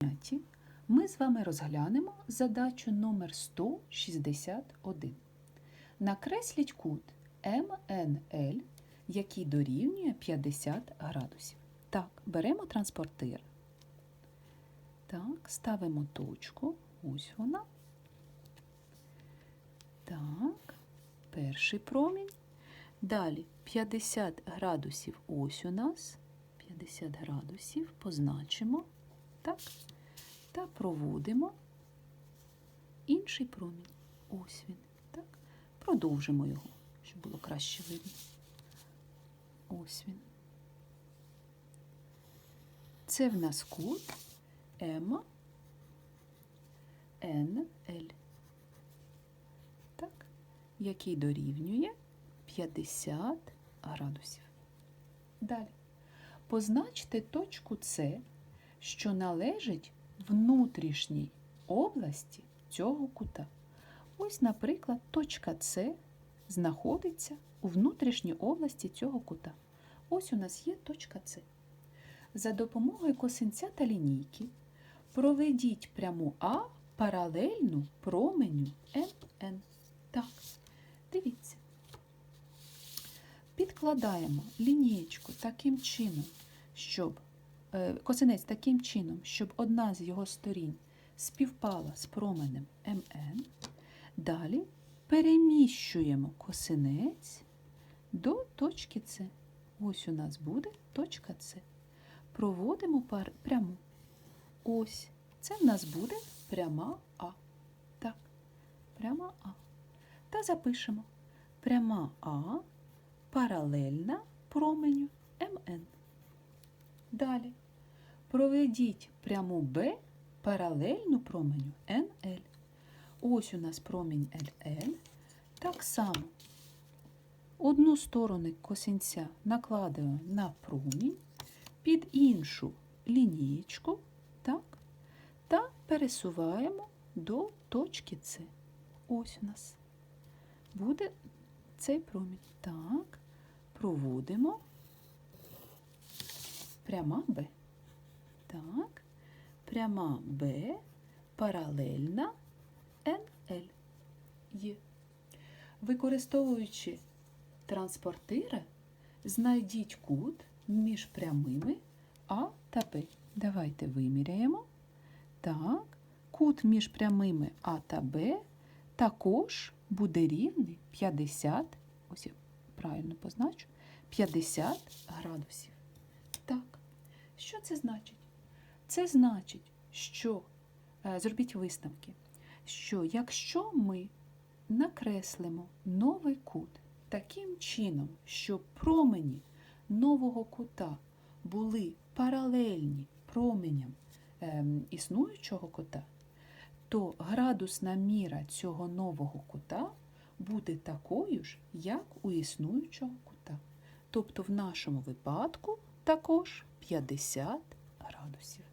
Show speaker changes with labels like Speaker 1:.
Speaker 1: занятті ми з вами розглянемо задачу номер 161. Накресліть кут МНЛ, який дорівнює 50 градусів. Так, беремо транспортир. Так, ставимо точку. Ось вона. Так, перший промінь. Далі 50 градусів ось у нас. 50 градусів позначимо. Так. Та проводимо інший промінь. Ось він. Так. Продовжимо його, щоб було краще видно. Ось він. Це в нас кут М Н Л. Так, який дорівнює 50 градусів. Далі. Позначте точку С, що належить внутрішній області цього кута. Ось, наприклад, точка С знаходиться у внутрішній області цього кута. Ось у нас є точка С. За допомогою косинця та лінійки проведіть пряму А паралельну променю МН. Так, дивіться. Підкладаємо лінієчку таким чином, щоб косинець таким чином, щоб одна з його сторін співпала з променем МН. Далі переміщуємо косинець до точки С. Ось у нас буде точка С. Проводимо пар пряму. Ось. Це в нас буде пряма А. Так, пряма А. Та запишемо пряма А паралельна променю МН. Далі проведіть пряму Б паралельну променю НЛ. Ось у нас промінь ЛЛ. Так само одну сторону косинця накладаємо на промінь, під іншу лінієчку, так, та пересуваємо до точки С. Ось у нас буде цей промінь. Так, проводимо пряма Б. Так, пряма Б паралельна НЛ. Використовуючи транспортири, знайдіть кут між прямими А та Б. Давайте виміряємо. Так, кут між прямими А та Б також буде рівний 50, ось я правильно позначу, 50 градусів. Так, що це значить? Це значить, що е, зробіть висновки, що якщо ми накреслимо новий кут таким чином, щоб промені нового кута були паралельні променям ем, існуючого кута, то градусна міра цього нового кута буде такою ж, як у існуючого кута. Тобто в нашому випадку також 50 градусів.